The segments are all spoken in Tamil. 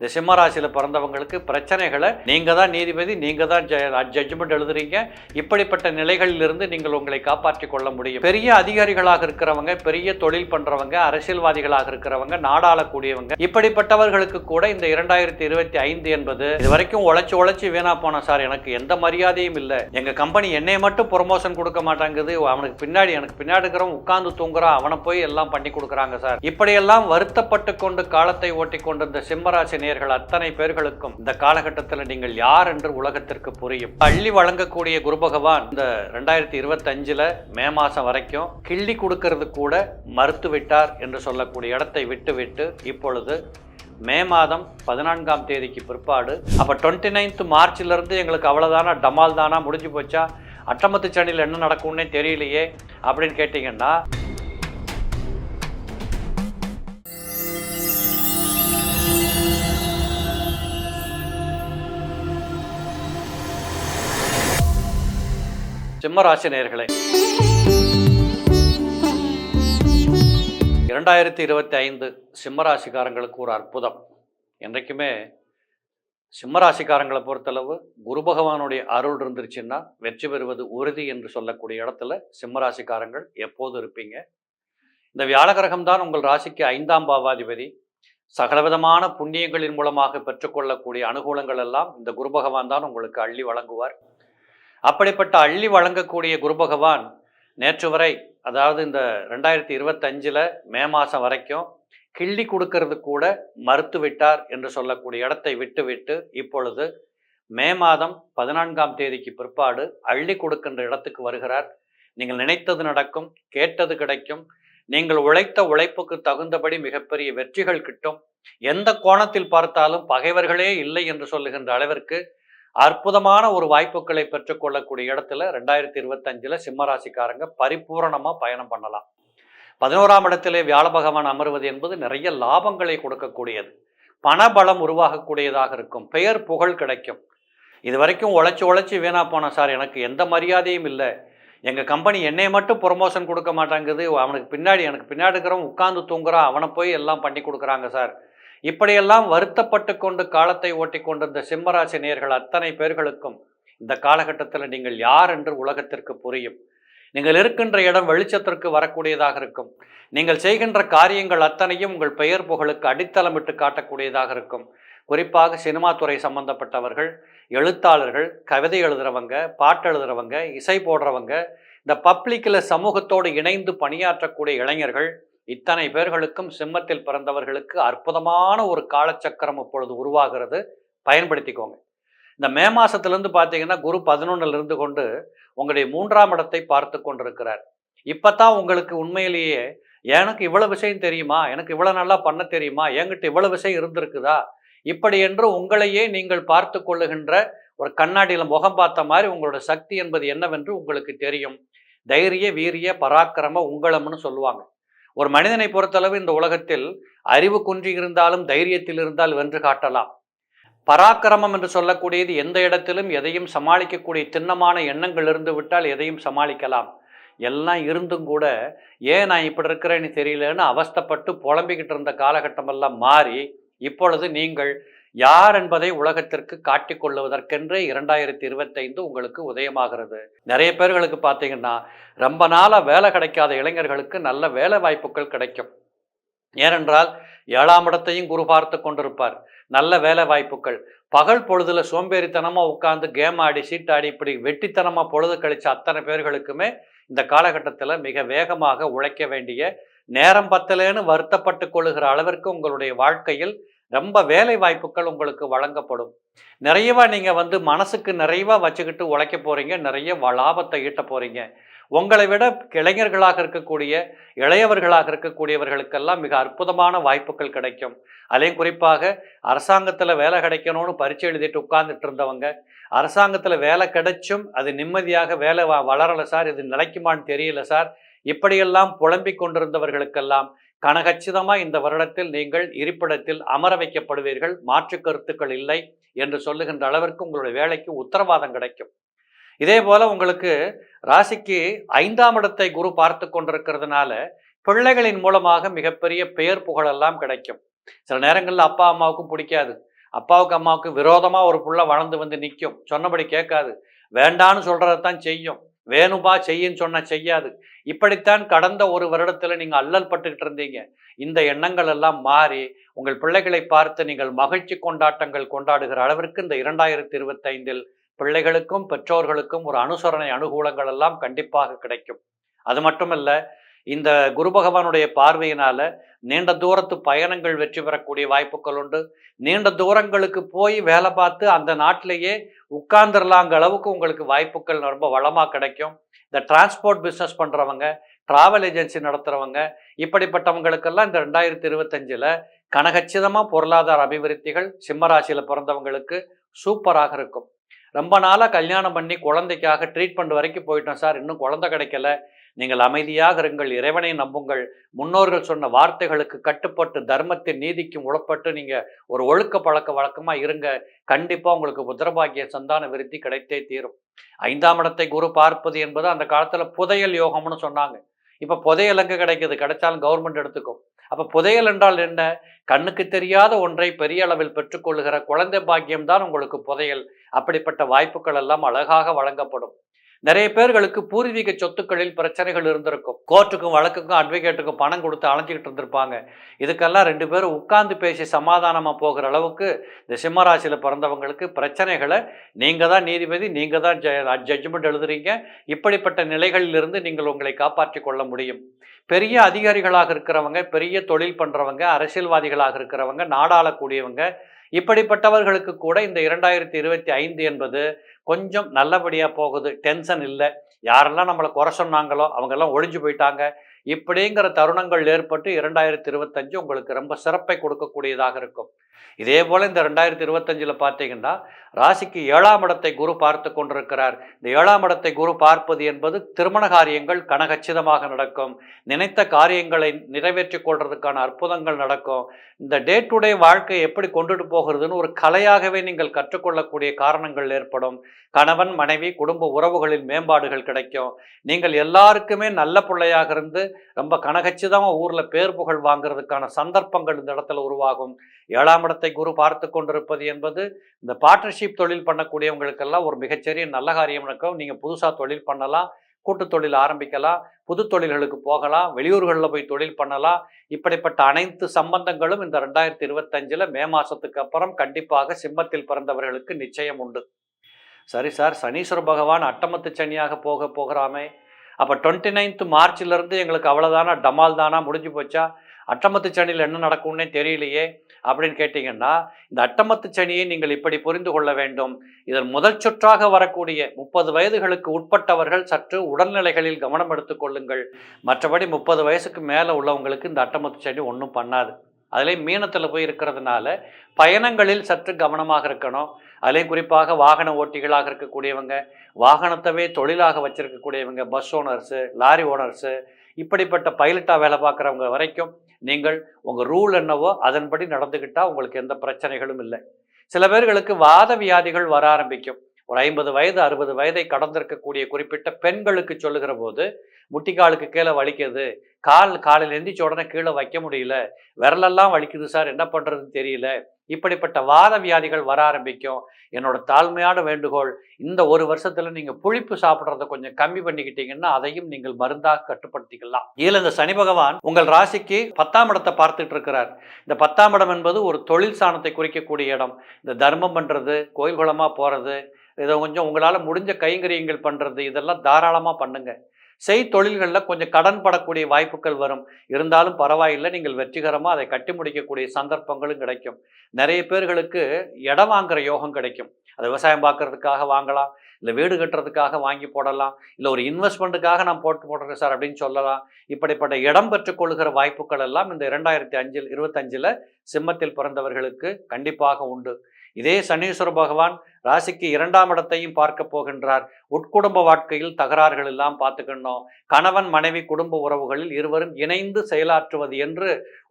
இந்த சிம்மராசியில் பிறந்தவங்களுக்கு பிரச்சனைகளை நீங்கள் தான் நீதிபதி நீங்கள் தான் ஜட்ஜ்மெண்ட் எழுதுறீங்க. இப்படிப்பட்ட நிலைகளிலிருந்து நீங்கள் உங்களை காப்பாற்றிக் கொள்ள முடியும். பெரிய அதிகாரிகளாக இருக்கிறவங்க பெரிய தொழில் பண்ணுறவங்க அரசியல்வாதிகளாக இருக்கிறவங்க நாடாளக்கூடியவங்க இப்படிப்பட்டவர்களுக்கு கூட இந்த இரண்டாயிரத்தி இருபத்தி ஐந்து என்பது இது வரைக்கும் உழைச்சி உழைச்சி வீணா போன சார். எனக்கு எந்த மரியாதையும் இல்லை. எங்கள் கம்பெனி என்னை மட்டும் ப்ரொமோஷன் கொடுக்க மாட்டாங்குது. அவனுக்கு பின்னாடி எனக்கு பின்னாடி இருக்கிறவன் உட்கார்ந்து தூங்குறான். அவனை போய் எல்லாம் பண்ணி கொடுக்குறாங்க சார். இப்படியெல்லாம் வருத்தப்பட்டு கொண்டு காலத்தை ஓட்டி கொண்டிருந்த இந்த சிம்மராசி நேர்கள் அத்தனை பேர்களுக்கும் இந்த காலகட்டத்தில் நீங்கள் யார் என்று உலகத்திற்கு புரியும். அள்ளி வழங்கக்கூடிய குரு பகவான் இந்த ரெண்டாயிரத்தி இருபத்தஞ்சில் மே மாதம் வரைக்கும் கிள்ளி கொடுக்கறது கூட மறுத்து விட்டார் என்று சொல்லக்கூடிய இடத்தை விட்டுவிட்டு இப்பொழுது மே மாதம் பதினான்காம் தேதிக்கு பிற்பாடு அப்போ டுவெண்ட்டி நைன்த் மார்ச்லேருந்து எங்களுக்கு அவ்வளோதானா டமால் தானா முடிஞ்சு போச்சா அட்டமத்து சனியில் என்ன நடக்கும்னே தெரியலையே அப்படின்னு கேட்டிங்கன்னா சிம்மராசி நேயர்களே இரண்டாயிரத்தி இருபத்தி ஐந்து சிம்மராசிக்காரங்களுக்கு ஒரு அற்புதம். என்றைக்குமே சிம்மராசிக்காரங்களை பொறுத்தளவு குரு பகவானுடைய அருள் இருந்துருச்சுன்னா வெற்றி பெறுவது உறுதி என்று சொல்லக்கூடிய இடத்துல சிம்மராசிக்காரங்கள் எப்போது இருப்பீங்க. இந்த வியாழகிரகம் தான் உங்கள் ராசிக்கு ஐந்தாம் பாவாதிபதி. சகலவிதமான புண்ணியங்களின் மூலமாக பெற்றுக்கொள்ளக்கூடிய அனுகூலங்கள் எல்லாம் இந்த குரு பகவான் தான் உங்களுக்கு அள்ளி வழங்குவார். அப்படிப்பட்ட அள்ளி வழங்கக்கூடிய குரு பகவான் நேற்று வரை அதாவது இந்த ரெண்டாயிரத்தி இருபத்தஞ்சில் மே மாதம் வரைக்கும் கிள்ளி கொடுக்கறது கூட மறுத்து விட்டார் என்று சொல்லக்கூடிய இடத்தை விட்டுவிட்டு இப்பொழுது மே மாதம் பதினான்காம் தேதிக்கு பிற்பாடு அள்ளி கொடுக்கின்ற இடத்துக்கு வருகிறார். நீங்கள் நினைத்தது நடக்கும் கேட்டது கிடைக்கும். நீங்கள் உழைத்த உழைப்புக்கு தகுந்தபடி மிகப்பெரிய வெற்றிகள் கிட்டும். எந்த கோணத்தில் பார்த்தாலும் பகைவர்களே இல்லை என்று சொல்லுகின்ற அளவிற்கு அற்புதமான ஒரு வாய்ப்புகளை பெற்றுக்கொள்ளக்கூடிய இடத்துல ரெண்டாயிரத்தி இருபத்தஞ்சில் சிம்மராசிக்காரங்க பரிபூரணமாக பயணம் பண்ணலாம். பதினோராம் இடத்திலே வியாழ பகவான் அமர்வது என்பது நிறைய லாபங்களை கொடுக்கக்கூடியது. பணபலம் உருவாகக்கூடியதாக இருக்கும். பெயர் புகழ் கிடைக்கும். இது வரைக்கும் உழைச்சி உழைச்சி வீணா போன சார். எனக்கு எந்த மரியாதையும் இல்லை. எங்கள் கம்பெனி என்னை மட்டும் ப்ரொமோஷன் கொடுக்க மாட்டேங்குது. அவனுக்கு பின்னாடி எனக்கு பின்னாடி இருக்கிறவன் உட்காந்து தூங்குறான். அவனை போய் எல்லாம் பண்ணி கொடுக்குறாங்க சார். இப்படியெல்லாம் வருத்தப்பட்டு கொண்டு காலத்தை ஓட்டி கொண்டிருந்த சிம்மராசி நேர்கள் அத்தனை பேர்களுக்கும் இந்த காலகட்டத்தில் நீங்கள் யார் என்று உலகத்திற்கு புரியும். நீங்கள் இருக்கின்ற இடம் வெளிச்சத்திற்கு வரக்கூடியதாக இருக்கும். நீங்கள் செய்கின்ற காரியங்கள் அத்தனையும் உங்கள் பெயர் புகழுக்கு அடித்தளமிட்டு காட்டக்கூடியதாக இருக்கும். குறிப்பாக சினிமா துறை சம்பந்தப்பட்டவர்கள் எழுத்தாளர்கள் கவிதை எழுதுறவங்க பாட்டு எழுதுறவங்க இசை போடுறவங்க இந்த பப்ளிக்கில் சமூகத்தோடு இணைந்து பணியாற்றக்கூடிய இளைஞர்கள் இத்தனை பேர்களுக்கும் சிம்மத்தில் பிறந்தவர்களுக்கு அற்புதமான ஒரு காலச்சக்கரம் இப்பொழுது உருவாகிறது. பயன்படுத்திக்கோங்க. இந்த மே மாசத்திலிருந்து பார்த்தீங்கன்னா குரு பதினொன்னுல இருந்து கொண்டு உங்களுடைய மூன்றாம் இடத்தை பார்த்து கொண்டிருக்கிறார். இப்பதான் உங்களுக்கு உண்மையிலேயே எனக்கு இவ்வளவு விஷயம் தெரியுமா? எனக்கு இவ்வளவு நல்லா பண்ண தெரியுமா? என்கிட்ட இவ்வளவு விஷயம் இருந்திருக்குதா? இப்படி என்று உங்களையே நீங்கள் பார்த்து கொள்ளுகின்ற ஒரு கண்ணாடியில் முகம் பார்த்த மாதிரி உங்களோட சக்தி என்பது என்னவென்று உங்களுக்கு தெரியும். தைரிய வீரிய பராக்கிரம உங்களம்னு சொல்லுவாங்க. ஒரு மனிதனை பொறுத்தளவு இந்த உலகத்தில் அறிவு குன்றி இருந்தாலும் தைரியத்தில் இருந்தால் வென்று காட்டலாம். பராக்கிரமம் என்று சொல்லக்கூடியது எந்த இடத்திலும் எதையும் சமாளிக்கக்கூடிய திண்ணமான எண்ணங்கள் இருந்து விட்டால் எதையும் சமாளிக்கலாம். எல்லாம் இருந்தும் கூட ஏன் நான் இப்படி இருக்கிறேன்னு தெரியலன்னு அவஸ்தப்பட்டு புலம்பிக்கிட்டு இருந்த காலகட்டமெல்லாம் மாறி இப்பொழுது நீங்கள் யார் என்பதை உலகத்திற்கு காட்டிக் கொள்ளுவதற்கென்றே இரண்டாயிரத்தி இருபத்தைந்து உங்களுக்கு உதயமாகிறது. நிறைய பேர்களுக்கு பார்த்தீங்கன்னா ரொம்ப நாளாக வேலை கிடைக்காத இளைஞர்களுக்கு நல்ல வேலை வாய்ப்புகள் கிடைக்கும். ஏனென்றால் ஏழாம் இடத்தையும் குரு பார்த்து கொண்டிருப்பார். நல்ல வேலை வாய்ப்புகள். பகல் பொழுதுல சோம்பேறித்தனமாக உட்காந்து கேம் ஆடி சீட்டாடி இப்படி வெட்டித்தனமாக பொழுது கழிச்ச அத்தனை பேர்களுக்குமே இந்த காலகட்டத்தில் மிக வேகமாக உழைக்க வேண்டிய நேரம் பத்தலேன்னு வருத்தப்பட்டு கொள்ளுகிற அளவிற்கு உங்களுடைய வாழ்க்கையில் ரொம்ப வேலை வாய்ப்புகள் உங்களுக்கு வழங்கப்படும். நிறையவா நீங்கள் வந்து மனசுக்கு நிறைவாக வச்சுக்கிட்டு உழைக்க போகிறீங்க நிறைய லாபத்தை ஈட்ட போகிறீங்க உங்களை விட இளைஞர்களாக இருக்கக்கூடிய இளையவர்களாக இருக்கக்கூடியவர்களுக்கெல்லாம் மிக அற்புதமான வாய்ப்புகள் கிடைக்கும். அதையும் குறிப்பாக அரசாங்கத்தில் வேலை கிடைக்கணும்னு பரீட்சை எழுதிட்டு உட்கார்ந்துட்டு இருந்தவங்க அரசாங்கத்தில் வேலை கிடைச்சும் அது நிம்மதியாக வேலை வளரலை சார் இது நிலைக்குமான்னு தெரியல சார். இப்படியெல்லாம் புலம்பிக் கொண்டிருந்தவர்களுக்கெல்லாம் கனகச்சிதமாக இந்த வருடத்தில் நீங்கள் இருப்பிடத்தில் அமர வைக்கப்படுவீர்கள் மாற்று கருத்துக்கள் இல்லை என்று சொல்லுகின்ற அளவிற்கு உங்களுடைய வேலைக்கு உத்தரவாதம் கிடைக்கும். இதே போல உங்களுக்கு ராசிக்கு ஐந்தாம் இடத்தை குரு பார்த்து கொண்டிருக்கிறதுனால பிள்ளைகளின் மூலமாக மிகப்பெரிய பெயர் புகழெல்லாம் கிடைக்கும். சில நேரங்களில் அப்பா அம்மாவுக்கும் பிடிக்காது. அப்பாவுக்கு அம்மாவுக்கு விரோதமாக ஒரு புள்ள வளர்ந்து வந்து நிற்கும் சொன்னபடி கேட்காது. வேண்டான்னு சொல்கிறதான் செய்யும். வேணும்பா செய்யின்னு சொன்ன செய்யாது. இப்படித்தான் கடந்த ஒரு வருடத்தில் நீங்கள் அல்லல் பட்டுக்கிட்டு இருந்தீங்க. இந்த எண்ணங்கள் எல்லாம் மாறி உங்கள் பிள்ளைகளை பார்த்து நீங்கள் மகிழ்ச்சி கொண்டாட்டங்கள் கொண்டாடுகிற அளவிற்கு இந்த இரண்டாயிரத்தி இருபத்தைந்தில் பிள்ளைகளுக்கும் பெற்றோர்களுக்கும் ஒரு அனுசரணை அனுகூலங்கள் எல்லாம் கண்டிப்பாக கிடைக்கும். அது மட்டுமல்ல இந்த குரு பகவானுடைய பார்வையினால நீண்ட தூரத்து பயணங்கள் வெற்றி பெறக்கூடிய வாய்ப்புகள் உண்டு. நீண்ட தூரங்களுக்கு போய் வேலை பார்த்து அந்த நாட்டிலேயே உட்கார்ந்துடலாங்க அளவுக்கு உங்களுக்கு வாய்ப்புகள் ரொம்ப வளமாக கிடைக்கும். இந்த டிரான்ஸ்போர்ட் பிஸ்னஸ் பண்ணுறவங்க டிராவல் ஏஜென்சி நடத்துகிறவங்க இப்படிப்பட்டவங்களுக்கெல்லாம் இந்த ரெண்டாயிரத்தி இருபத்தஞ்சில் கனகச்சிதமாக பொருளாதார அபிவிருத்திகள் சிம்மராசியில் பிறந்தவங்களுக்கு சூப்பராக இருக்கும். ரொம்ப நாளாக கல்யாணம் பண்ணி குழந்தைக்காக ட்ரீட்மெண்ட் வரைக்கும் போயிட்டோம் சார். இன்னும் குழந்தை கிடைக்கல. நீங்கள் அமைதியாக இருங்கள். இறைவனை நம்புங்கள். முன்னோர்கள் சொன்ன வார்த்தைகளுக்கு கட்டுப்பட்டு தர்மத்தின் நீதிக்கும் உழப்பட்டு நீங்கள் ஒரு ஒழுக்க பழக்க வழக்கமாக இருங்க. கண்டிப்பாக உங்களுக்கு புத்திரபாகிய சந்தான விருத்தி கிடைத்தே தீரும். ஐந்தாம் இடத்தை குரு பார்ப்பது என்பது அந்த காலத்தில் புதையல் யோகம்னு சொன்னாங்க. இப்போ புதையல் எங்கே கிடைக்குது? கிடைச்சாலும் கவர்மெண்ட் எடுத்துக்கும். அப்போ புதையல் என்றால் என்ன? கண்ணுக்கு தெரியாத ஒன்றை பெரிய அளவில் பெற்றுக்கொள்கிற குழந்தை பாக்கியம் தான் உங்களுக்கு புதையல். அப்படிப்பட்ட வாய்ப்புகள் எல்லாம் அழகாக வழங்கப்படும். நிறைய பேர்களுக்கு பூர்வீக சொத்துக்களில் பிரச்சனைகள் இருந்திருக்கும். கோர்ட்டுக்கும் வழக்குக்கும் அட்வொகேட்டுக்கும் பணம் கொடுத்து அலைஞ்சிக்கிட்டு இருந்திருப்பாங்க. இதுக்கெல்லாம் ரெண்டு பேரும் உட்கார்ந்து பேசி சமாதானமாக போகிற அளவுக்கு இந்த சிம்மராசியில் பிறந்தவங்களுக்கு பிரச்சனைகளை நீங்கள் தான் நீதிபதி நீங்கள் தான் ஜ ஜட்ஜ்மெண்ட் எழுதுறீங்க. இப்படிப்பட்ட நிலைகளிலிருந்து நீங்கள் உங்களை காப்பாற்றி கொள்ள முடியும். பெரிய அதிகாரிகளாக இருக்கிறவங்க பெரிய தொழில் பண்ணுறவங்க அரசியல்வாதிகளாக இருக்கிறவங்க நாடாளக்கூடியவங்க இப்படிப்பட்டவர்களுக்கு கூட இந்த இரண்டாயிரத்தி இருபத்தி ஐந்து என்பது கொஞ்சம் நல்லபடியாக போகுது. டென்ஷன் இல்லை. யாரெல்லாம் நம்மளை குறை சொன்னாங்களோ அவங்கெல்லாம் ஒழிஞ்சு போயிட்டாங்க. இப்படிங்கிற தருணங்கள் ஏற்பட்டு இரண்டாயிரத்தி இருபத்தஞ்சு உங்களுக்கு ரொம்ப சிறப்பை கொடுக்கக்கூடியதாக இருக்கும். இதே போல் இந்த ரெண்டாயிரத்தி இருபத்தஞ்சில் பார்த்தீங்கன்னா ராசிக்கு ஏழாம் இடத்தை குரு பார்த்து கொண்டிருக்கிறார். இந்த ஏழாம் இடத்தை குரு பார்ப்பது என்பது திருமண காரியங்கள் கனகச்சிதமாக நடக்கும். நினைத்த காரியங்களை நிறைவேற்றி கொள்றதுக்கான அற்புதங்கள் நடக்கும். இந்த டே டு டே வாழ்க்கை எப்படி கொண்டுட்டு போகிறதுன்னு ஒரு கலையாகவே நீங்கள் கற்றுக்கொள்ளக்கூடிய காரணங்கள் ஏற்படும். கணவன் மனைவி குடும்ப உறவுகளின் மேம்பாடுகள் கிடைக்கும். நீங்கள் எல்லாருக்குமே நல்ல பிள்ளையாக இருந்து ரொம்ப கனகச்சிதமாக ஊரில் பேர் புகழ் வாங்குறதுக்கான சந்தர்ப்பங்கள் இந்த இடத்துல உருவாகும். ஏழாம் இடத்தை குரு பார்த்து கொண்டிருப்பது என்பது இந்த பார்ட்னர்ஷிப் தொழில் பண்ணக்கூடியவங்களுக்கெல்லாம் ஒரு மிகச்சிறிய நல்ல காரியம். இருக்கும் நீங்கள் புதுசாக தொழில் பண்ணலாம் கூட்டு தொழில் ஆரம்பிக்கலாம் புது தொழில்களுக்கு போகலாம் வெளியூர்களில் போய் தொழில் பண்ணலாம். இப்படிப்பட்ட அனைத்து சம்பந்தங்களும் இந்த ரெண்டாயிரத்தி இருபத்தஞ்சில் மே மாதத்துக்கு அப்புறம் கண்டிப்பாக சிம்மத்தில் பிறந்தவர்களுக்கு நிச்சயம் உண்டு. சரி சார் சனீஸ்வர பகவான் அட்டமத்து சனியாக போக போகிறாமே. அப்போ டுவெண்ட்டி நைன்த் மார்ச்லேருந்து எங்களுக்கு அவ்வளோதானா டமால் தானா? முடிஞ்சு போச்சா? அட்டமத்து சனியில் என்ன நடக்கும்னே தெரியலையே அப்படின்னு கேட்டிங்கன்னா இந்த அட்டமத்து சனியை நீங்கள் இப்படி புரிந்து கொள்ள வேண்டும். இதன் முதல் சுற்றாக வரக்கூடிய முப்பது வயதுகளுக்கு உட்பட்டவர்கள் சற்று உடல்நிலைகளில் கவனம் எடுத்துக்கொள்ளுங்கள் மற்றபடி முப்பது வயசுக்கு மேலே உள்ளவங்களுக்கு இந்த அட்டமத்து சனி ஒன்றும் பண்ணாது. அதிலே மீனத்தில் போய் இருக்கிறதுனால பயணங்களில் சற்று கவனமாக இருக்கணும். அதுலேயும் குறிப்பாக வாகன ஓட்டிகளாக இருக்கக்கூடியவங்க வாகனத்தவே தொழிலாக வச்சுருக்கக்கூடியவங்க பஸ் ஓனர்ஸு லாரி ஓனர்ஸு இப்படிப்பட்ட பைலட்டாக வேலை பார்க்குறவங்க வரைக்கும் நீங்கள் உங்கள் ரூல் என்னவோ அதன்படி நடந்துக்கிட்டால் உங்களுக்கு எந்த பிரச்சனைகளும் இல்லை. சில பேர்களுக்கு வாத வியாதிகள் வர ஆரம்பிக்கும். ஒரு ஐம்பது வயது அறுபது வயதை கடந்திருக்கக்கூடிய குறிப்பிட்ட பெண்களுக்கு சொல்லுகிற போது முட்டிக்காலுக்கு கீழே வலிக்குது கால் காலையில் எந்திரிச்ச உடனே கீழே வைக்க முடியல விரலெல்லாம் வலிக்குது சார் என்ன பண்ணுறதுன்னு தெரியல. இப்படிப்பட்ட வாத வியாதிகள் வர ஆரம்பிக்கும். என்னோட தாழ்மையான வேண்டுகோள் இந்த ஒரு வருஷத்துல நீங்க புளிப்பு சாப்பிட்றத கொஞ்சம் கம்மி பண்ணிக்கிட்டீங்கன்னா அதையும் நீங்கள் மருந்தாக கட்டுப்படுத்திக்கலாம். இதில் இந்த சனி பகவான் உங்கள் ராசிக்கு பத்தாம் இடத்தை பார்த்துட்டு இருக்கிறார். இந்த பத்தாம் இடம் என்பது ஒரு தொழில் சாணத்தை குறிக்கக்கூடிய இடம். இந்த தர்மம் பண்றது கோயில் குளமா போறது இதை கொஞ்சம் உங்களால் முடிஞ்ச கைங்கரியங்கள் பண்ணுறது இதெல்லாம் தாராளமாக பண்ணுங்க. செய் தொழில்களில் கொஞ்சம் கடன் படக்கூடிய வாய்ப்புகள் வரும். இருந்தாலும் பரவாயில்லை நீங்கள் வெற்றிகரமாக அதை கட்டி முடிக்கக்கூடிய சந்தர்ப்பங்களும் கிடைக்கும். நிறைய பேர்களுக்கு இடம் வாங்குற யோகம் கிடைக்கும். அது விவசாயம் பார்க்கறதுக்காக வாங்கலாம் இல்லை வீடு கட்டுறதுக்காக வாங்கி போடலாம் இல்லை ஒரு இன்வெஸ்ட்மெண்ட்டுக்காக நான் போட்டு போடுறேன் சார் அப்படின்னு சொல்லலாம். இப்படிப்பட்ட இடம் பெற்றுக்கொள்கிற வாய்ப்புகள் எல்லாம் இந்த இரண்டாயிரத்தி அஞ்சில் இருபத்தஞ்சில் சிம்மத்தில் பிறந்தவர்களுக்கு கண்டிப்பாக உண்டு. இதே சனீஸ்வர பகவான் ராசிக்கு இரண்டாம் இடத்தையும் பார்க்க போகின்றார். உட்குடும்ப வாழ்க்கையில் தகராறுகள் எல்லாம் பார்த்துக்கணும் கணவன் மனைவி குடும்ப உறவுகளில் இருவரும் இணைந்து செயலாற்றுவது என்று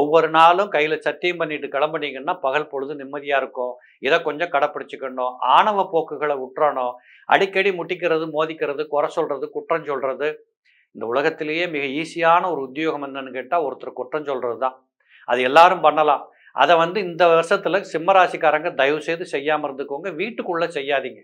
ஒவ்வொரு நாளும் கையில் சத்தியம் பண்ணிட்டு கிளம்புனீங்கன்னா பகல் பொழுது நிம்மதியாக இருக்கும். இதை கொஞ்சம் கடைப்பிடிச்சிக்கணும் ஆணவ போக்குகளை உற்றணும். அடிக்கடி முட்டிக்கிறது மோதிக்கிறது குறை சொல்றது குற்றம் சொல்றது. இந்த உலகத்திலேயே மிக ஈஸியான ஒரு உத்தியோகம் என்னன்னு கேட்டால் ஒருத்தர் குற்றம் சொல்றது தான் அது எல்லாரும் பண்ணலாம். அதை வந்து இந்த வருஷத்தில் சிம்மராசிக்காரங்க தயவு செய்து செய்யாமல் இருந்துக்கோங்க. வீட்டுக்குள்ளே செய்யாதீங்க.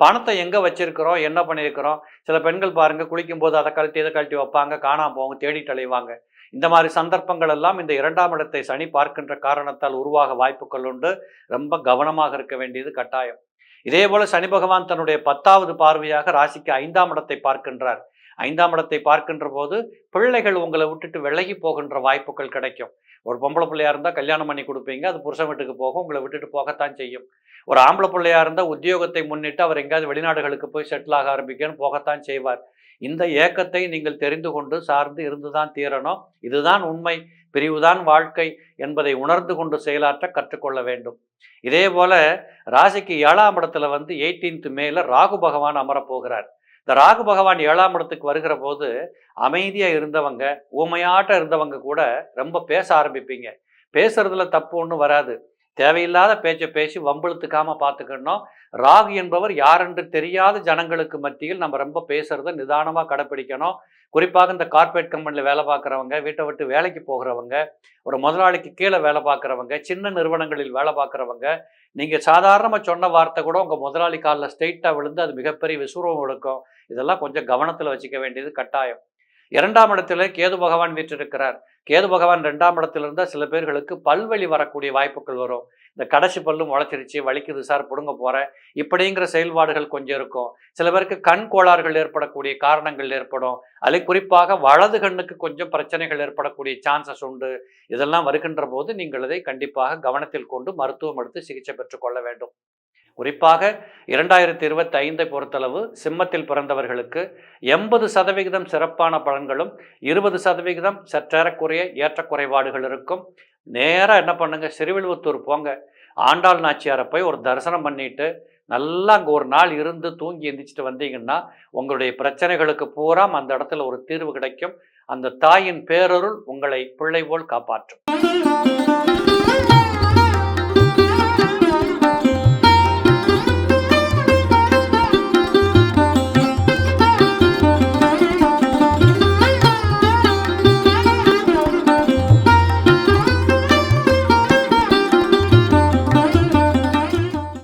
பணத்தை எங்கே வச்சிருக்கிறோம்? என்ன பண்ணியிருக்கிறோம் சில பெண்கள் பாருங்கள் குளிக்கும் போது அதை கழட்டி இதை கழட்டி வைப்பாங்க. காணாமல் போவாங்க தேடிட்டு அலைவாங்க. இந்த மாதிரி சந்தர்ப்பங்கள் எல்லாம் இந்த இரண்டாம் இடத்தை சனி பார்க்கின்ற காரணத்தால் உருவாக வாய்ப்புகள் உண்டு. ரொம்ப கவனமாக இருக்க வேண்டியது கட்டாயம். இதே போல சனி பகவான் தன்னுடைய பத்தாவது பார்வையாக ராசிக்கு ஐந்தாம் இடத்தை பார்க்கின்றார். ஐந்தாம் இடத்தை பார்க்கின்ற போது பிள்ளைகள் உங்களை விட்டுட்டு விலகி போகின்ற வாய்ப்புகள் கிடைக்கும். ஒரு பொம்பளை பிள்ளையா இருந்தால் கல்யாணம் பண்ணி கொடுப்பீங்க அது புருஷன் வீட்டுக்கு போகும் உங்களை விட்டுட்டு போகத்தான் செய்யும். ஒரு ஆம்பளை பிள்ளையா இருந்தால் உத்தியோகத்தை முன்னிட்டு அவர் எங்கேயாவது வெளிநாடுகளுக்கு போய் செட்டில் ஆக ஆரம்பிக்கன்னு போகத்தான் செய்வார். இந்த ஏக்கத்தை நீங்கள் தெரிந்து கொண்டு சார்ந்து இருந்துதான் தீரணும். இதுதான் உண்மை. பிரிவுதான் வாழ்க்கை என்பதை உணர்ந்து கொண்டு செயலாற்ற கற்றுக்கொள்ள வேண்டும். இதே போல ராசிக்கு ஏழாம் இடத்துல வந்து எயிட்டீன்த் மேல ராகு பகவான் அமரப்போகிறார் இந்த ராகு பகவான் ஏழாம் இடத்துக்கு வருகிற போது அமைதியாக இருந்தவங்க ஊமையாட்ட இருந்தவங்க கூட ரொம்ப பேச ஆரம்பிப்பீங்க. பேசுறதுல தப்பு ஒன்றும் வராது. தேவையில்லாத பேச்சை பேசி வம்பிழுத்துக்காம பார்த்துக்கணும் ராகு என்பவர் யாரென்று தெரியாத ஜனங்களுக்கு மத்தியில் நம்ம ரொம்ப பேசுறத நிதானமாக கடைப்பிடிக்கணும். குறிப்பாக இந்த கார்பரேட் கம்பெனியில் வேலை பார்க்குறவங்க வீட்டை விட்டு வேலைக்கு போகிறவங்க ஒரு முதலாளிக்கு கீழே வேலை பார்க்குறவங்க சின்ன நிறுவனங்களில் வேலை பார்க்குறவங்க நீங்கள் சாதாரணமாக சொன்ன வார்த்தை கூட உங்கள் முதலாளி காலில் ஸ்ட்ரெயிட்டாக விழுந்து அது மிகப்பெரிய விசுரம் கொடுக்கும். இதெல்லாம் கொஞ்சம் கவனத்தில் வச்சுக்க வேண்டியது கட்டாயம். இரண்டாம் இடத்துல கேது பகவான் வீற்றிருக்கிறார். கேது பகவான் ரெண்டாம் இடத்துல இருந்தால் சில பேர்களுக்கு பல்வழி வரக்கூடிய வாய்ப்புகள் வரும். இந்த கடைசி பல்லும் முளைச்சிருச்சு வலிக்குது சார் பிடுங்க போகிறேன் இப்படிங்கிற செயல்பாடுகள் கொஞ்சம் இருக்கும். சில பேருக்கு கண் கோளாறுகள் ஏற்படக்கூடிய காரணங்கள் ஏற்படும். அதில் குறிப்பாக வலது கண்ணுக்கு கொஞ்சம் பிரச்சனைகள் ஏற்படக்கூடிய சான்சஸ் உண்டு. இதெல்லாம் வருகின்ற போது நீங்கள் இதை கண்டிப்பாக கவனத்தில் கொண்டு மருத்துவம் எடுத்து சிகிச்சை பெற்றுக்கொள்ள வேண்டும். குறிப்பாக இரண்டாயிரத்தி இருபத்தி ஐந்தை பொறுத்தளவு சிம்மத்தில் பிறந்தவர்களுக்கு எண்பது சதவிகிதம் சிறப்பான பலன்களும் இருபது சதவிகிதம் சற்றேறக்குறைய ஏற்றக்குறைபாடுகள் இருக்கும். நேராக என்ன பண்ணுங்க சிறுவில்வத்தூர் போங்க. ஆண்டாள் நாச்சியாரை போய் ஒரு தரிசனம் பண்ணிட்டு நல்லா அங்கே ஒரு நாள் இருந்து தூங்கி எந்திரிச்சிட்டு வந்தீங்கன்னா உங்களுடைய பிரச்சனைகளுக்கு பூராம் அந்த இடத்துல ஒரு தீர்வு கிடைக்கும். அந்த தாயின் பேரருள் உங்களை பிள்ளை போல் காப்பாற்றும்.